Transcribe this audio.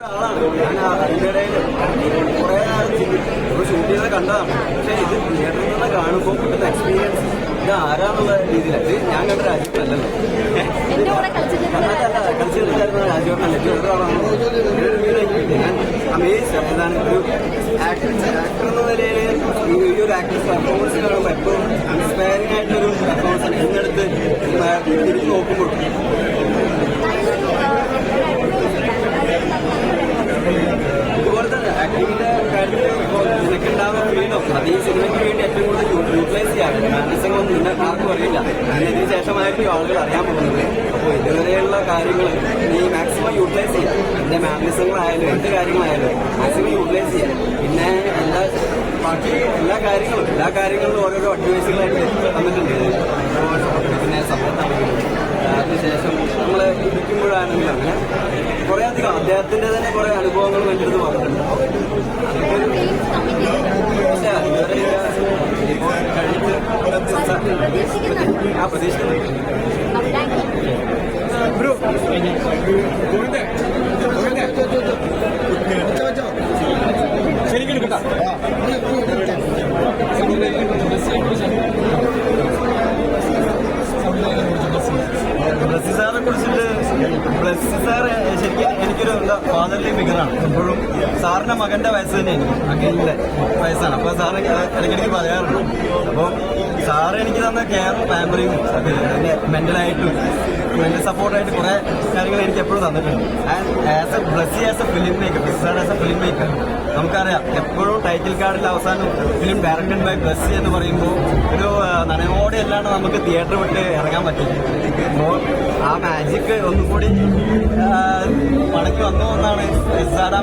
ഞാൻ ആ അതിന്റെ ഇടയിൽ കുറെ നാൾ ചിന്തിച്ചു ഷൂട്ട് പക്ഷെ ഇത് തിയേറ്ററിൽ കാണുമ്പോൾ കിട്ടുന്ന എക്സ്പീരിയൻസ് ഇത് ആരാന്നുള്ള രീതിയിലാണ് ഇത് ഞാൻ കണ്ട രാജ്യത്തല്ലല്ലോ കളിച്ചിട്ടുള്ള കളിച്ചിട്ടുണ്ടായിരുന്ന വേറൊരാളാണ് ഞാൻ അമേസ് എന്താണ് ഒരു ആക്ടർ ആക്ടർ എന്ന നിലയിൽ ഈ ഒരു ആക്ടർ പെർഫോമൻസ് കാണുമ്പോൾ എപ്പോഴും ഇൻസ്പയറിംഗ് ആയിട്ടൊരു പെർഫോമൻസ് ആണ് എന്നെടുത്ത് തിരിഞ്ഞു നോക്കുമ്പോൾ ഫ്രീഡം അത് ഈ സിനിമയ്ക്ക് വേണ്ടി ഏറ്റവും കൂടുതൽ യൂട്ടിലൈസ് ചെയ്യാറ് മാനസികമൊന്നും ഇന്ന ആർക്കും അറിയില്ല. ഇതിന് ശേഷമായിരിക്കും ആളുകൾ അറിയാൻ പോകുന്നത്. അപ്പോൾ ഇതുവരെയുള്ള കാര്യങ്ങൾ നീ മാക്സിമം യൂട്ടിലൈസ് ചെയ്യുക എന്റെ മാനസികങ്ങളായാലും എന്ത് കാര്യങ്ങളായാലും മാക്സിമം യൂട്ടിലൈസ് ചെയ്യുക പിന്നെ എല്ലാ ബാക്കി എല്ലാ കാര്യങ്ങളും എല്ലാ കാര്യങ്ങളിലും ഓരോരോ അഡ്വൈസുകളായിട്ട് തന്നിട്ടുണ്ട് പിന്നെ സമയത്താണെങ്കിലും അതിനുശേഷം നമ്മൾ ഇരിക്കുമ്പോഴാണെങ്കിലും അങ്ങനെ കുറെ അധികം അദ്ദേഹത്തിന്റെ തന്നെ കുറെ അനുഭവങ്ങൾ എന്റെ അടുത്ത് പറഞ്ഞിട്ടുണ്ട് പ്രതീക്ഷിക്കുന്നുണ്ട് ബ്രോ കുറിച്ചിട്ട് സാർ ശരിക്കും എനിക്കൊരു എന്താ ഫാദർലി ഫിഗറാണ് എപ്പോഴും സാറിന്റെ മകന്റെ വയസ്സ് തന്നെയാണ്. അഖിലിന്റെ വയസ്സാണ്. അപ്പൊ സാറ് ഇടയ്ക്കിടയ്ക്ക് പറയാറുണ്ട്. അപ്പോൾ സാറ് എനിക്ക് തന്ന കെയറും ഫാമിലിയും മെന്റലായിട്ടും മെന്റൽ സപ്പോർട്ടായിട്ട് കുറെ കാര്യങ്ങൾ എനിക്ക് എപ്പോഴും തന്നിട്ടുണ്ട്. And as a Blessy as a film maker besides as a film maker നമുക്കറിയാം എപ്പോഴും ടൈറ്റിൽ കാർഡിൽ അവസാനം ഫിലിം ഡയറക്റ്റഡ് ബൈ ബ്ലസ്സി എന്ന് പറയുമ്പോൾ ഒരു ആ, നനയോടെ അല്ലാണ്ട് നമുക്ക് തിയേറ്റർ വിട്ട് ഇറങ്ങാൻ പറ്റില്ല. അപ്പോൾ ആ മാജിക് ഒന്നുകൂടി മടങ്ങി വന്നു എന്നാണ് സാർ